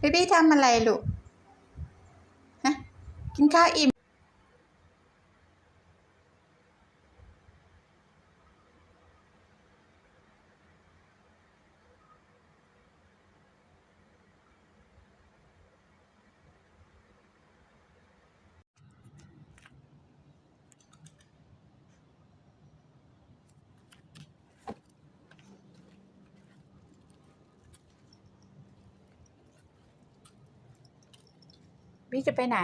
บีบี้ทำอะไรลูก ฮะ กินข้าวอิ่ม บี้จะไปไหน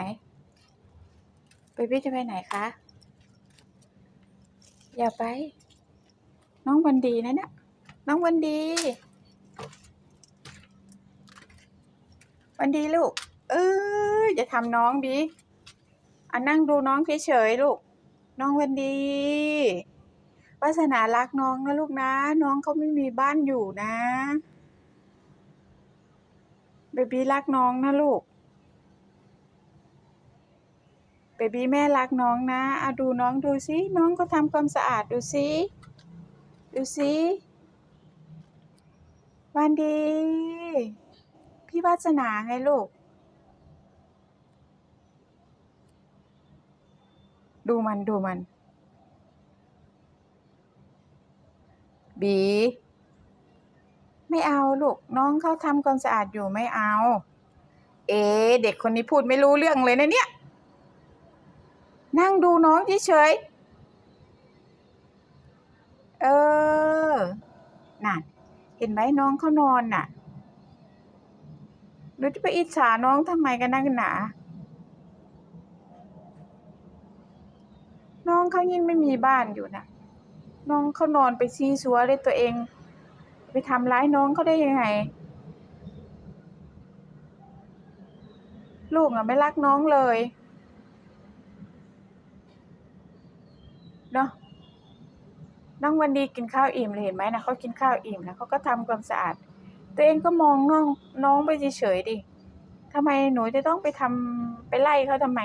เบบี้จะไปไหนคะ อย่าไป น้องวันดีนะเนี่ยน้องวันดี วันดีลูก เอออย่าทำน้องบีอะนั่งดูน้องเฉยๆลูก น้องวันดีวาสนารักน้องนะลูกนะ น้องเขาไม่มีบ้านอยู่นะ เบบี้รักน้องนะลูก เบี้แม่รักน้องนะเอาดูน้องดูสิน้องก็ทำความสะอาดดูสิดูสิวันดี พี่วาสนาไงลูก ดูมันดูมัน บี ไม่เอาลูก น้องเขาทำความสะอาดอยู่ไม่เอา เอ๊ะเด็กคนนี้พูดไม่รู้เรื่องเลยนะเนี่ย นั่งดูน้องเฉยเออ น่ะ เห็นไหมน้องเขานอนน่ะหรือจะไปอิจฉาน้องทำไมกันนักหนา น้องเขายิ่งไม่มีบ้านอยู่น่ะ น้องเขานอนไปซีซัวเลยตัวเอง ไปทำร้ายน้องเขาได้ยังไง ลูกอะไม่รักน้องเลย เนาะ น้องวันดีกินข้าวอิ่มเลยเห็นไหมนะเขากินข้าวอิ่มแล้วเขาก็ทำความสะอาด ตัวเองก็มองน้องน้องไปเฉยๆดิทำไมหนูจะต้องไปทำไปไล่เขาทำไม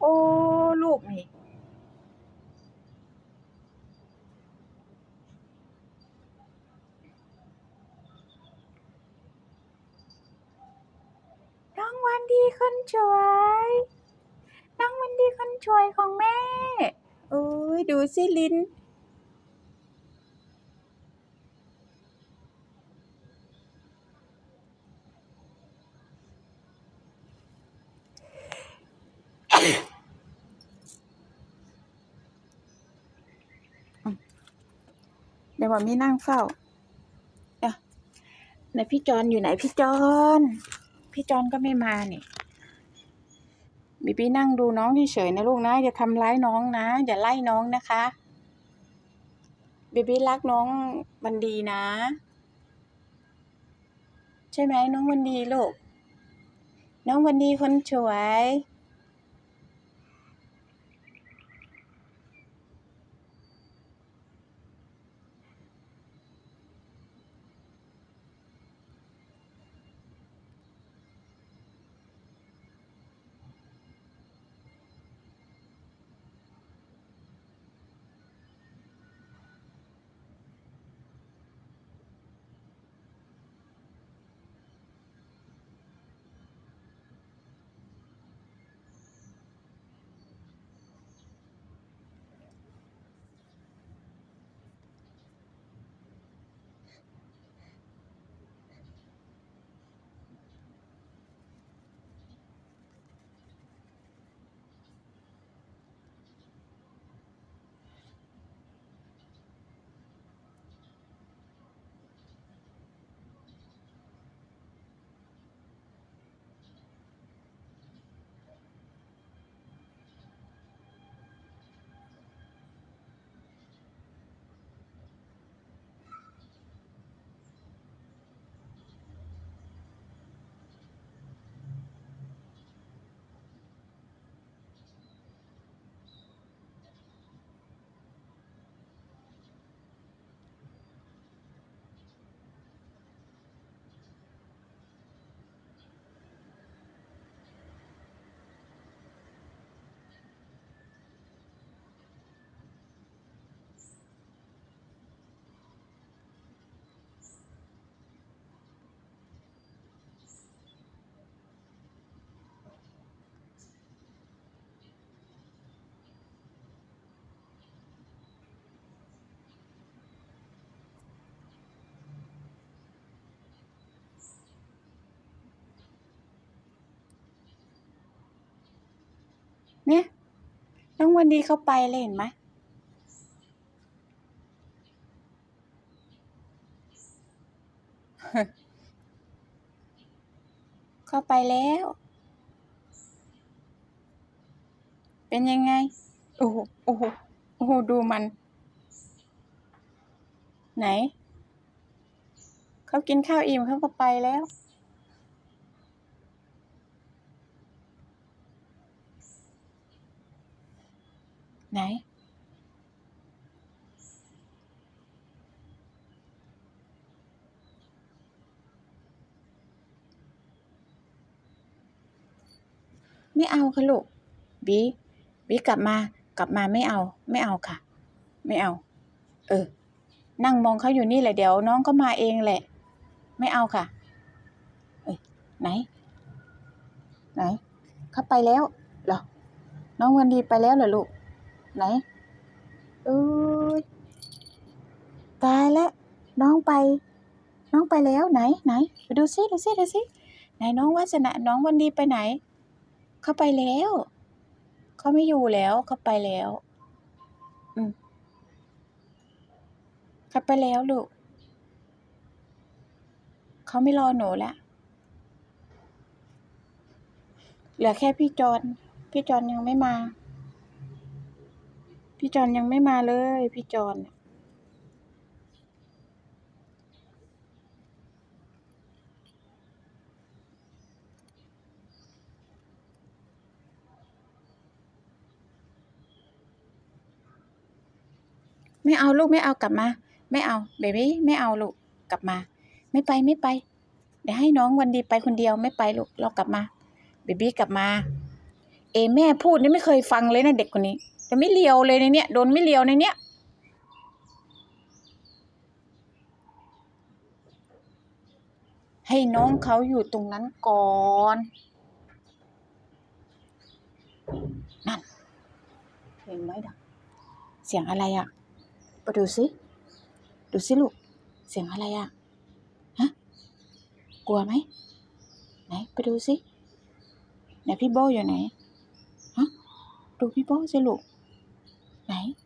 โอ้ลูกนี่น้องวันดีคนสวยน้องวันดีคนสวยของแม่โอ้ยดูสิลิน ดี๋ยววันมีนั่งเฝ้าอะไหนพี่จอนอยู่ไหนพี่จอนพี่จอนก็ไม่มานี่บีบีนั่งดูน้องเฉยๆนะลูกนะอย่าทำร้ายน้องนะอย่าไล่น้องนะคะบีบีรักน้องวันดีนะ ใช่ไหมน้องวันดีลูก น้องวันดีคนสวย วันดีเข้าไปเลยเห็นไหมเข้าไปแล้ว เป็นยังไง โอ้โห โอ้โห โอ้โห ดูมัน ไหน เขากินข้าวอิ่มเขาก็ไปแล้ว ไหน ไม่เอาค่ะลูกบีบีกลับมากลับมาไม่เอา ไม่เอาค่ะ ไม่เอา เออ นั่งมองเขาอยู่นี่แหละเดี๋ยวน้องก็มาเองแหละ ไม่เอาค่ะ เอ้ยไหน ไหนเขาไปแล้วเหรอ น้องวันดีไปแล้วเหรอลูก ไหนเอ้ยตายแล้วน้องไป น้องไปแล้วไหนไหนดูซิดูซิดูซิไหนน้องวัฒนะน้องวันดีไปไหน เขาไปแล้วเขาไม่อยู่แล้วเขาไปแล้ว อืมเขาไปแล้วลูกเขาไม่รอหนูแล้วเหลือแค่พี่จอนพี่จอนยังไม่มา พี่จอนยังไม่มาเลย พี่จอนไม่เอาลูกไม่เอากลับมา ไม่เอาเบบี้ไม่เอาลูกกลับมา ไม่ไปไม่ไป เดี๋ยวให้น้องวันดีไปคนเดียวไม่ไปลูกเรากลับมาเบบี้กลับมา เอแม่พูดนี่ไม่เคยฟังเลยนะเด็กคนนี้ จะไม่เลียวเลยในเนี้ยโดนไม่เลียวในเนี้ยให้น้องเขาอยู่ตรงนั้นก่อนนั่นเห็นไหมดังเสียงอะไรอะไปดูสิดูสิลูกเสียงอะไรอะฮะกลัวไหมไหนไปดูสิไหนพี่โบอยู่ไหนฮะดูพี่โป้สิลูก ไ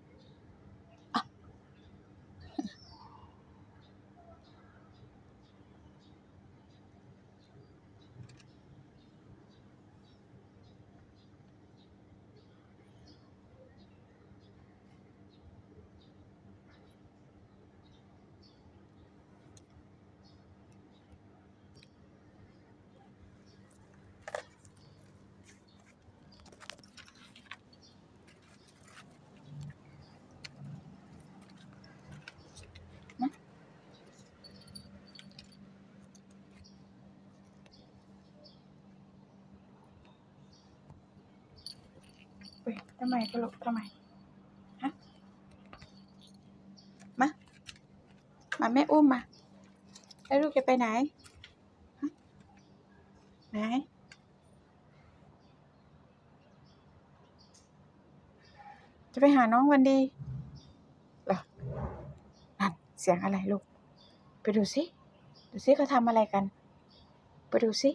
ำไมก็ลูกทำไมฮะมา มาแม่อุ้มมาแล้วลูกจะไปไหนฮะไหนจะไปหาน้องวันดีเหรอนั่นเสียงอะไรลูก ไปดูสิ ดูสิเขาทำอะไรกัน ไปดูสิ